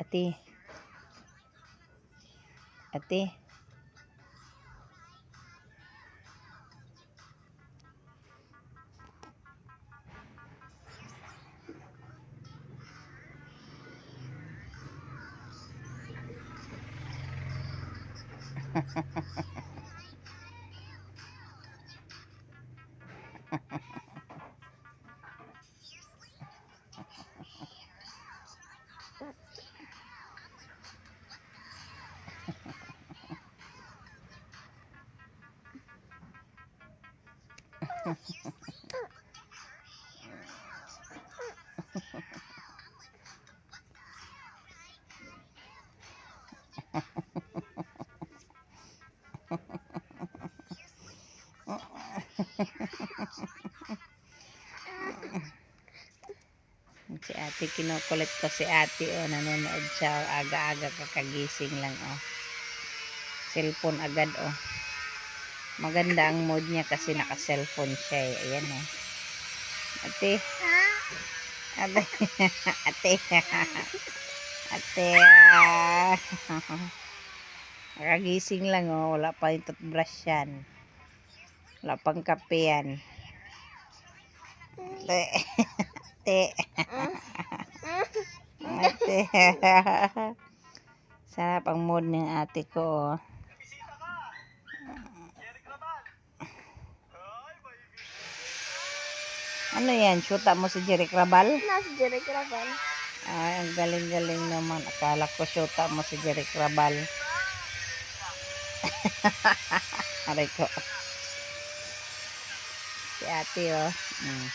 Ate. Ate. Si ate, kinukulit ko si ate, oh, nanonood siya, oh, aga-aga kakagising lang, oh. Cellphone agad, oh. Maganda ang mood niya kasi naka-cellphone siya, eh. Ayan, oh. Ate, ate, ate, ate. Nakagising lang, oh. Wala pa yung toothbrush yan. Wala pang kape yan. Ate, ate. Ate. Sarap ang mood ng ate ko. oh. Ano yan? Shoota mo si Jeric Rabal? Nasa Jerry Craval. Ay, ang galing-galing naman. Akala ko shoota mo si Jeric Rabal. Aray ko. Si ate, oh. Mm.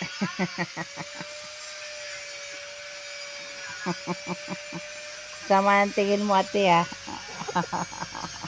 Sama ng tingin mo, ate, ah.